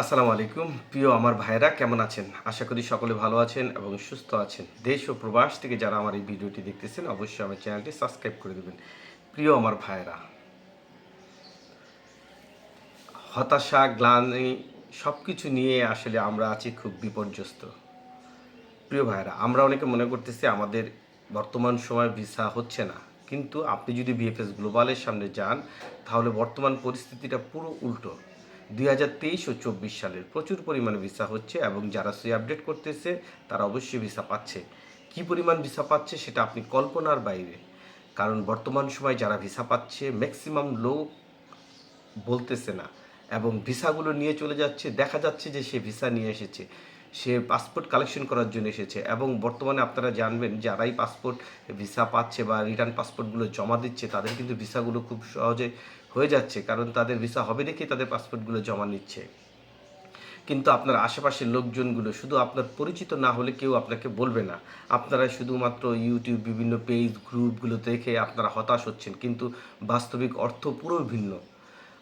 আসসালামু আলাইকুম। প্রিয় আমার ভাইরা কেমন আছেন? আশা করি সকলে ভালো আছেন এবং সুস্থ আছেন। দেশ ও প্রবাস থেকে যারা আমার এই ভিডিওটি দেখতেছেন, অবশ্যই আমার চ্যানেলটি সাবস্ক্রাইব করে দেবেন। প্রিয় আমার ভাইরা হতাশা, গ্লানি সব কিছু নিয়ে আসলে আমরা আছি খুব বিপর্যস্ত। প্রিয় ভাইরা আমরা অনেকে মনে করতেছি আমাদের বর্তমান সময় ভিসা হচ্ছে না। কিন্তু আপনি যদি বিএফএস গ্লোবালের সামনে যান, তাহলে বর্তমান পরিস্থিতিটা পুরো উল্টো। দুই হাজার তেইশ ও চব্বিশ সালের প্রচুর পরিমাণে ভিসা হচ্ছে এবং যারা সেই আপডেট করতেছে, তারা অবশ্যই ভিসা পাচ্ছে। কি পরিমাণ ভিসা পাচ্ছে সেটা আপনি কল্পনার বাইরে। কারণ বর্তমান সময় যারা ভিসা পাচ্ছে ম্যাক্সিমাম লোক বলতেছে না। এবং ভিসাগুলো নিয়ে চলে যাচ্ছে, দেখা যাচ্ছে যে সে ভিসা নিয়ে এসেছে। সে পাসপোর্ট কালেকশন করার জন্য এসেছে এবং বর্তমানে আপনারা জানবেন যারাই পাসপোর্ট ভিসা পাচ্ছে বা রিটার্ন পাসপোর্টগুলো জমা দিচ্ছে, তাদের কিন্তু ভিসাগুলো খুব সহজে হয়ে যাচ্ছে। কারণ তাদের ভিসা হবে দেখে তাদের পাসপোর্টগুলো জমা নিচ্ছে? কিন্তু আপনার আশেপাশের লোকজনগুলো শুধু আপনার পরিচিত না হলে কেউ আপনাকে বলবে না। আপনারা শুধুমাত্র ইউটিউব বিভিন্ন পেজ গ্রুপগুলো দেখে আপনারা হতাশ হচ্ছেন। কিন্তু বাস্তবিক অর্থ পুরো ভিন্ন।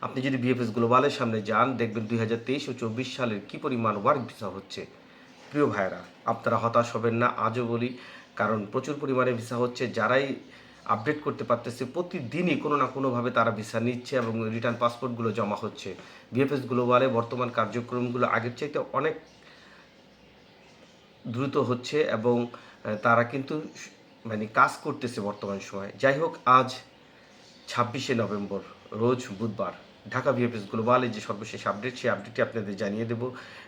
আপনি যদি বিএফএস গ্লোবালের সামনে যান, দেখবেন দুই হাজার তেইশ ও চব্বিশ সালের কী পরিমাণ ওয়ার্ক ভিসা হচ্ছে। প্রিয় ভাইরা আপনারা হতাশ হবেন না, আজও বলি, কারণ প্রচুর পরিমাণে ভিসা হচ্ছে, যারাই আপডেট করতে পারতেছে, প্রতিদিনই কোনো না কোনোভাবে তারা ভিসা নিচ্ছে এবং রিটার্ন পাসপোর্টগুলো জমা হচ্ছে। বিএফএস গ্লোবালে বর্তমান কার্যক্রমগুলো আগের চাইতে অনেক দ্রুত হচ্ছে এবং তারা কিন্তু মানে কাজ করতেছে বর্তমান সময়। যাই হোক, আজ ছাব্বিশে নভেম্বর, রোজ বুধবার, ঢাকা বিএফএস গ্লোবালের যে সর্বশেষ আপডেট সেই আপডেটটি আপনাদের জানিয়ে দেব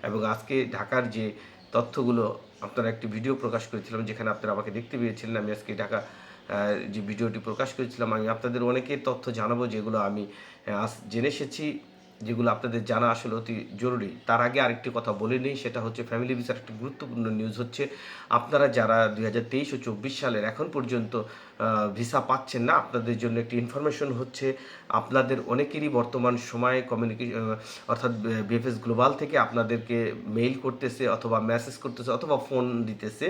এবং আজকে ঢাকার যে তথ্যগুলো আপনারা একটি ভিডিও প্রকাশ করেছিলাম যেখানে আপনারা আমাকে দেখতে পেয়েছিলেন। আমি আজকে ঢাকা যে ভিডিওটি প্রকাশ করেছিলাম, আমি আপনাদের অনেকের তথ্য জানাব যেগুলো আমি আজ জেনে এসেছি। যেগুলো আপনাদের জানা আসলে অতি জরুরি। তার আগে আরেকটি কথা বলে নিই, সেটা হচ্ছে ফ্যামিলি ভিসার একটি গুরুত্বপূর্ণ নিউজ হচ্ছে, আপনারা যারা দুই হাজার তেইশ ও চব্বিশ সালের এখন পর্যন্ত ভিসা পাচ্ছেন না, আপনাদের জন্য একটি ইনফরমেশন হচ্ছে, আপনাদের অনেকেরই বর্তমান সময়ে কমিউনিকেশন অর্থাৎ বিএফএস গ্লোবাল থেকে আপনাদেরকে মেইল করতেছে অথবা মেসেজ করতেছে অথবা ফোন দিতেছে।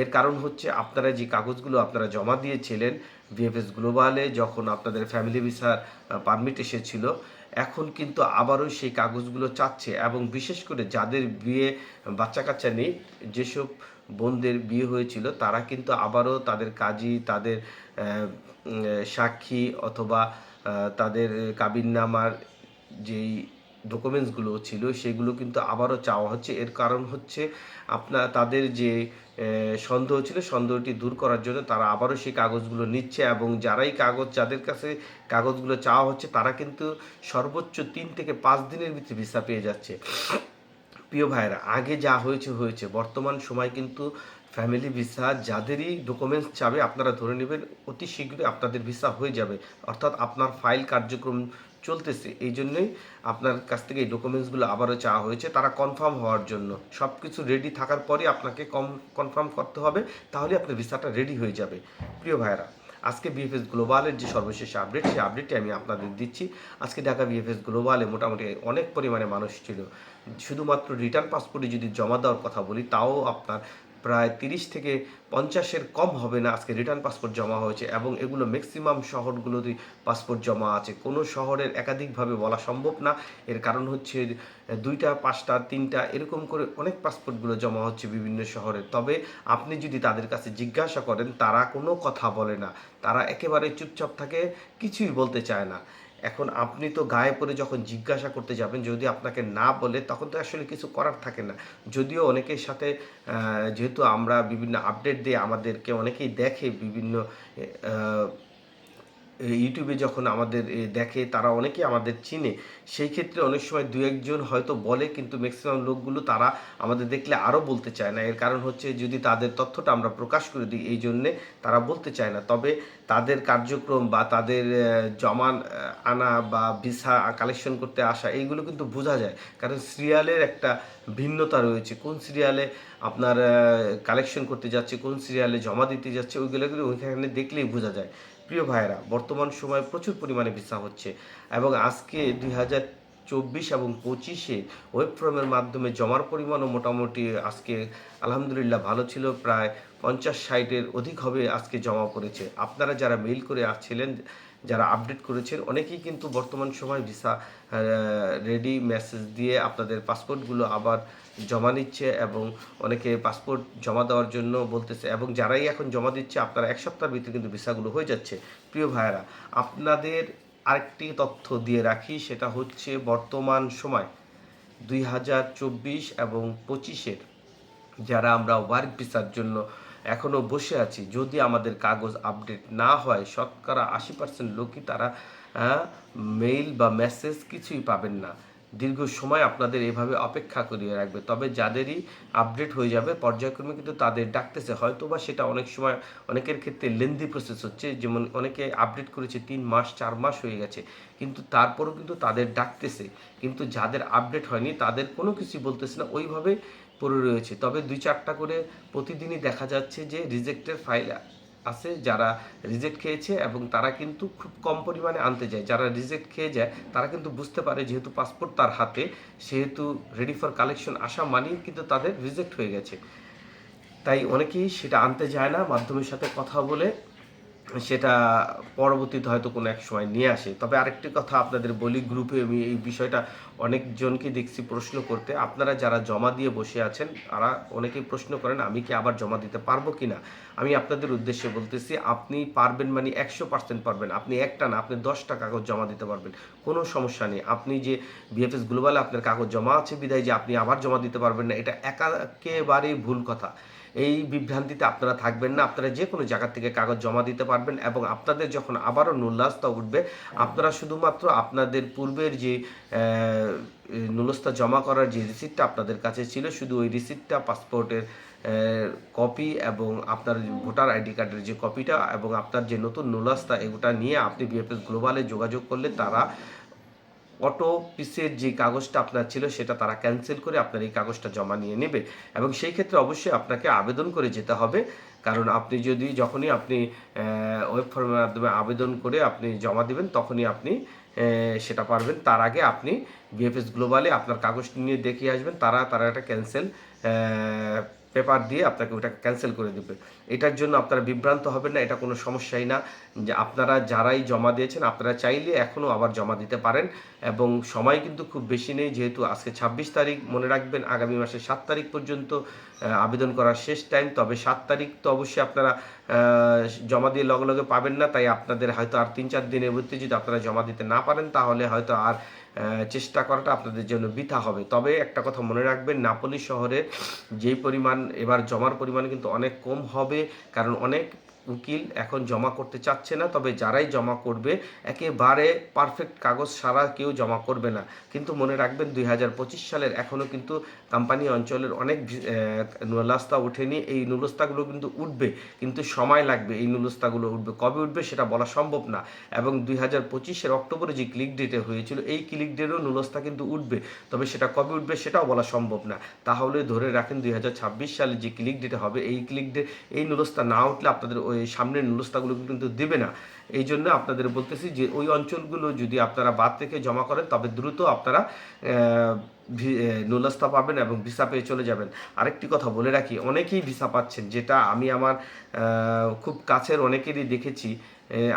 এর কারণ হচ্ছে আপনারা যে কাগজগুলো আপনারা জমা দিয়েছিলেন বিএফএস গ্লোবালে যখন আপনাদের ফ্যামিলি ভিসার পারমিট এসেছিল এখন কিন্তু আবারও সেই কাগজগুলো চাচ্ছে এবং বিশেষ করে যাদের বিয়ে বাচ্চা কাচ্চা নেই, যেসব বোনদের বিয়ে হয়েছিল, তারা কিন্তু আবারও তাদের কাজী, তাদের সাক্ষী অথবা তাদের কাবিননামার যেই ডকুমেন্টসগুলো ছিল, সেগুলো কিন্তু আবারও চাওয়া হচ্ছে। এর কারণ হচ্ছে আপনার, তাদের যে সন্দেহ ছিল, সন্দেহটি দূর করার জন্য তারা আবারও সেই কাগজগুলো নিচ্ছে এবং যারাই কাগজ, যাদের কাছে কাগজগুলো চাওয়া হচ্ছে, তারা কিন্তু সর্বোচ্চ তিন থেকে পাঁচ দিনের ভিতরে ভিসা পেয়ে যাচ্ছে। প্রিয় ভাইরা আগে যা হয়েছে হয়েছে। বর্তমান সময় কিন্তু ফ্যামিলি ভিসা যাদেরই ডকুমেন্টস চাবে, আপনারা ধরে নেবেন, অতি শীঘ্রই আপনাদের ভিসা হয়ে যাবে। অর্থাৎ আপনার ফাইল কার্যক্রম চলতেছে। এই জন্যই আপনার কাছ থেকে এই ডকুমেন্টসগুলো আবারও চাওয়া হয়েছে। তারা কনফার্ম হওয়ার জন্য। সব কিছু রেডি থাকার পরে আপনাকে কম কনফার্ম করতে হবে। তাহলে আপনার ভিসাটা রেডি হয়ে যাবে। প্রিয় ভাইরা আজকে বিএফএস গ্লোবালের যে সর্বশেষ আপডেট সেই আপডেটটি আমি আপনাদের দিচ্ছি। আজকে ঢাকা বিএফএস গ্লোবালে মোটামুটি অনেক পরিমাণে মানুষ ছিল। শুধুমাত্র রিটার্ন পাসপোর্টে যদি জমা দেওয়ার কথা বলি, তাও আপনার প্রায় তিরিশ থেকে পঞ্চাশের কম হবে না। আজকে রিটার্ন পাসপোর্ট জমা হয়েছে এবং এগুলো ম্যাক্সিমাম শহরগুলোতেই পাসপোর্ট জমা আছে। কোনো শহরের একাধিকভাবে বলা সম্ভব না। এর কারণ হচ্ছে দুইটা, পাঁচটা, তিনটা এরকম করে অনেক পাসপোর্টগুলো জমা হচ্ছে বিভিন্ন শহরে। তবে আপনি যদি তাদের কাছে জিজ্ঞাসা করেন, তারা কোনো কথা বলে না। তারা একেবারে চুপচাপ থাকে, কিছুই বলতে চায় না। এখন আপনি তো গায়ে পড়ে যখন জিজ্ঞাসা করতে যাবেন, যদি আপনাকে না বলে, তখন তো আসলে কিছু করার থাকে না। যদিও অনেকের সাথে যেহেতু আমরা বিভিন্ন আপডেট দিয়ে আমাদেরকে অনেকেই দেখে বিভিন্ন ইউটিউবে যখন আমাদের দেখে, তারা অনেকেই আমাদের চিনে। সেই ক্ষেত্রে অনেক সময় দু একজন হয়তো বলে, কিন্তু ম্যাক্সিমাম লোকগুলো তারা আমাদের দেখলে আরও বলতে চায় না। এর কারণ হচ্ছে যদি তাদের তথ্যটা আমরা প্রকাশ করে দিই, এই জন্যে তারা বলতে চায় না। তবে তাদের কার্যক্রম বা তাদের জমান আনা বা ভিসা কালেকশন করতে আসা, এইগুলো কিন্তু বোঝা যায়। কারণ সিরিয়ালের একটা ভিন্নতা রয়েছে। কোন সিরিয়ালে আপনার কালেকশন করতে যাচ্ছে, কোন সিরিয়ালে জমা দিতে যাচ্ছে, ওইগুলো ওইখানে দেখলেই বোঝা যায়। প্রিয় ভাইয়েরা, বর্তমান সময়ে প্রচুর পরিমাণে ভিসা হচ্ছে এবং আজকে দুই হাজার চব্বিশ এবং পঁচিশে ওয়েব ফর্মের মাধ্যমে জমার পরিমাণও মোটামুটি আজকে আলহামদুলিল্লাহ ভালো ছিল। প্রায় পঞ্চাশ ষাটের অধিক হবে আজকে জমা পড়েছে। আপনারা যারা মেইল করে আসছিলেন যারা আপডেট করেছেন, অনেকেই কিন্তু বর্তমান সময় ভিসা রেডি মেসেজ দিয়ে আপনাদের পাসপোর্টগুলো আবার জমা নিচ্ছে এবং অনেকে পাসপোর্ট জমা দেওয়ার জন্য বলতেছে এবং যারাই এখন জমা দিচ্ছে, আপনারা এক সপ্তাহের ভিতরে কিন্তু ভিসাগুলো হয়ে যাচ্ছে। প্রিয় ভাইয়েরা, আপনাদের আরেকটি তথ্য দিয়ে রাখি, সেটা হচ্ছে বর্তমান সময়, দুই হাজার চব্বিশ এবং পঁচিশের, যারা আমরা ওয়ার্ক ভিসার জন্য এখনও বসে আছি। যদি আমাদের কাগজ আপডেট না হয়, শতকরা আশি পার্সেন্ট লোকই তারা মেইল বা মেসেজ কিছুই পাবেন না। দীর্ঘ সময় আপনাদের এভাবে অপেক্ষা করিয়ে রাখবে। তবে যাদেরই আপডেট হয়ে যাবে, পর্যায়ক্রমে কিন্তু তাদের ডাকতেছে। হয়তো বা সেটা অনেক সময় অনেকের ক্ষেত্রে লেন্দি প্রসেস হচ্ছে। যেমন অনেকে আপডেট করেছে তিন মাস, চার মাস হয়ে গেছে। কিন্তু তারপরেও কিন্তু তাদের ডাকতেছে। কিন্তু যাদের আপডেট হয়নি, তাদের কোনো কিছু বলতেছে না। ওইভাবে পড়ে রয়েছে। তবে দুই চারটা করে প্রতিদিনই দেখা যাচ্ছে যে রিজেক্টের ফাইল আছে যারা রিজেক্ট খেয়েছে এবং তারা কিন্তু খুব কম পরিমাণে আনতে যায়। যারা রিজেক্ট খেয়ে যায়, তারা কিন্তু বুঝতে পারে যেহেতু পাসপোর্ট তার হাতে, সেহেতু রেডি ফর কালেকশন আসা মানেই কিন্তু তাদের রিজেক্ট হয়ে গেছে। তাই অনেকেই সেটা আনতে যায় না, মাধ্যমের সাথে কথা বলে সেটা পরবর্তীতে হয়তো কোনো এক সময় নিয়ে আসে। তবে আরেকটি কথা আপনাদের বলি, গ্রুপে আমি এই বিষয়টা অনেকজনকে দেখছি প্রশ্ন করতে। আপনারা যারা জমা দিয়ে বসে আছেন, তারা অনেকেই প্রশ্ন করেন, আমি কি আবার জমা দিতে পারব কি না আমি আপনাদের উদ্দেশ্যে বলতেছি, আপনি পারবেন মানে একশো পার্সেন্ট পারবেন। আপনি একটা না, আপনি দশটা কাগজ জমা দিতে পারবেন। কোনো সমস্যা নেই। আপনি যে বিএফএস গ্লোবালে আপনার কাগজ জমা আছে বিদায় যে আপনি আবার জমা দিতে পারবেন না, এটা একেবারেই ভুল কথা। এই বিভ্রান্তিতে আপনারা থাকবেন না। আপনারা যে কোনো জায়গা থেকে কাগজ জমা দিতে পারবেন এবং আপনাদের যখন আবারও নুল্লাস্তা উঠবে, আপনারা শুধুমাত্র আপনাদের পূর্বের যে নুলস্তা জমা করার যে রিসিপ্টটা আপনাদের কাছে ছিল, শুধু ওই রিসিপ্টটা, পাসপোর্টের কপি এবং আপনার ভোটার আইডি কার্ডের যে কপিটা এবং আপনার যে নতুন নুলাস্তা এগুটা নিয়ে আপনি বিএফএস গ্লোবালে যোগাযোগ করলে তারা অটো পিসের যে কাগজটা আপনার ছিল, সেটা তারা ক্যান্সেল করে আপনার এই কাগজটা জমা নিয়ে নেবে। এবং সেই ক্ষেত্রে অবশ্যই আপনাকে আবেদন করে যেতে হবে। কারণ আপনি যদি যখনই আপনি ওয়েব ফর্মের মাধ্যমে আবেদন করে আপনি জমা দিবেন, তখনই আপনি সেটা পারবেন। তার আগে আপনি বিএফএস গ্লোবালে আপনার কাগজটি নিয়ে দেখিয়ে আসবেন। তারা তারা একটা ক্যান্সেল পেপার দিয়ে আপনাকে ওটা ক্যান্সেল করে দেবে। এটার জন্য আপনারা বিভ্রান্ত হবেন না, এটা কোনো সমস্যাই না। যে আপনারা যারাই জমা দিয়েছেন, আপনারা চাইলে এখনও আবার জমা দিতে পারেন। এবং সময় কিন্তু খুব বেশি নেই, যেহেতু আজকে ছাব্বিশ তারিখ, মনে রাখবেন আগামী মাসের সাত তারিখ পর্যন্ত আবেদন করার শেষ টাইম তবে সাত তারিখ তো অবশ্যই আপনারা জমা দিয়ে লগে লগে পাবেন না। তাই আপনাদের হয়তো আর তিন চার দিনের মধ্যে যদি আপনারা জমা দিতে না পারেন। তাহলে হয়তো আর চেষ্টা করাটা আপনাদের জন্য বৃথা হবে। তবে একটা কথা মনে রাখবেন, নাপলি শহরে যেই পরিমাণ, এবার জমার পরিমাণ কিন্তু অনেক কম হবে, কারণ অনেক উকিল এখন জমা করতে চাচ্ছে না, তবে যারাই জমা করবে, একেবারে পারফেক্ট কাগজ সারা কেউ জমা করবে না। কিন্তু মনে রাখবেন, দুই হাজার পঁচিশ সালের এখনও কিন্তু কোম্পানি অঞ্চলের অনেক নুলস্তা ওঠেনি। এই নুলস্তাগুলো কিন্তু উঠবে, কিন্তু সময় লাগবে এই নুলস্তাগুলো উঠবে। কবে উঠবে সেটা বলা সম্ভব না। এবং দুই হাজার পঁচিশের অক্টোবরে যে ক্লিক ডেটে হয়েছিল, এই ক্লিক ডেটও নুলস্তা কিন্তু উঠবে। তবে সেটা কবে উঠবে সেটাও বলা সম্ভব না। তাহলে ধরে রাখেন, দুই হাজার ছাব্বিশ সালে যে ক্লিক ডেটে হবে, এই ক্লিক ডেট এই নুলস্তা না উঠলে আপনাদের ওই সামনের নুলস্তাগুলো কিন্তু দেবে না। এই জন্য আপনাদের বলতেছি যে ওই অঞ্চলগুলো যদি আপনারা বাদ থেকে জমা করেন, তবে দ্রুত আপনারা নুলস্তা পাবেন এবং ভিসা পেয়ে চলে যাবেন। আরেকটি কথা বলে রাখি, অনেকেই ভিসা পাচ্ছেন, যেটা আমি আমার খুব কাছের অনেকেরই দেখেছি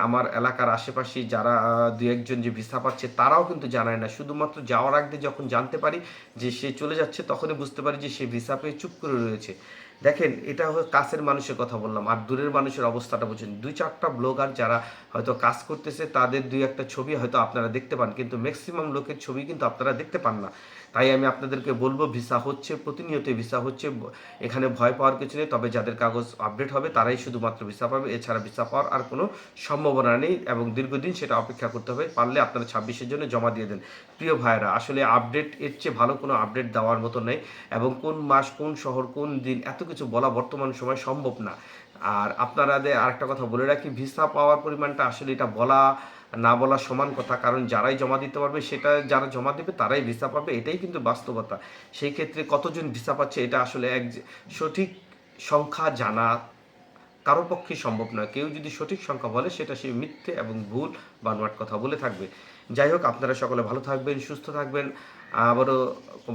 আমার এলাকার আশেপাশে যারা দু একজন যে ভিসা পাচ্ছে, তারাও কিন্তু জানায় না। শুধুমাত্র যাওয়ার আগে যখন জানতে পারি যে সে চলে যাচ্ছে, তখনই বুঝতে পারি যে সে ভিসা পেয়ে চুপ করে রয়েছে। দেখেন, এটা কাছের মানুষের কথা বললাম, আর দূরের মানুষের অবস্থাটা বুঝছেন দুই চারটা ব্লগার যারা হয়তো কাজ করতেছে, তাদের দুই একটা ছবি হয়তো আপনারা দেখতে পান, কিন্তু ম্যাক্সিমাম লোকের ছবি কিন্তু আপনারা দেখতে পান না। তাই আমি আপনাদেরকে বলব ভিসা হচ্ছে, প্রতিনিয়ত ভিসা হচ্ছে এখানে ভয় পাওয়ার কিছু নেই, তবে যাদের কাগজ আপডেট হবে, তারাই শুধুমাত্র ভিসা পাবে। এছাড়া ভিসা পাওয়ার আর কোনো সম্ভাবনা নেই এবং দীর্ঘদিন সেটা অপেক্ষা করতে হবে। পারলে আপনারা ছাব্বিশের জন্য জমা দিয়ে দেন। প্রিয় ভাইরা আসলে আপডেট এর চেয়ে ভালো কোনো আপডেট দেওয়ার মতো নেই এবং কোন মাস, কোন শহর, কোন দিন, এত কিছু বলা বর্তমান সময় সম্ভব না। আর আপনারাদের আরেকটা কথা বলে রাখি ভিসা পাওয়ার পরিমাণটা আসলে এটা বলা, না বলা সমান কথা। কারণ যারাই জমা দিতে পারবে, সেটা যারা জমা দেবে, তারাই ভিসা পাবে। এটাই কিন্তু বাস্তবতা। সেই ক্ষেত্রে কতজন ভিসা পাচ্ছে, এটা আসলে এক সঠিক সংখ্যা জানা কারও পক্ষে সম্ভব নয়। কেউ যদি সঠিক সংখ্যা বলে, সেটা সে মিথ্যে এবং ভুল বা নোয়াট কথা বলে থাকবে। যাই হোক, আপনারা সকলে ভালো থাকবেন, সুস্থ থাকবেন। আবারও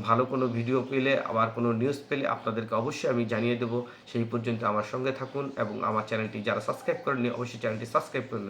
ভালো কোনো ভিডিও পেলে, আবার কোনো নিউজ পেলে আপনাদেরকে অবশ্যই আমি জানিয়ে দেব। সেই পর্যন্ত আমার সঙ্গে থাকুন এবং আমার চ্যানেলটি যারা সাবস্ক্রাইব করেননি, অবশ্যই চ্যানেলটি সাবস্ক্রাইব করুন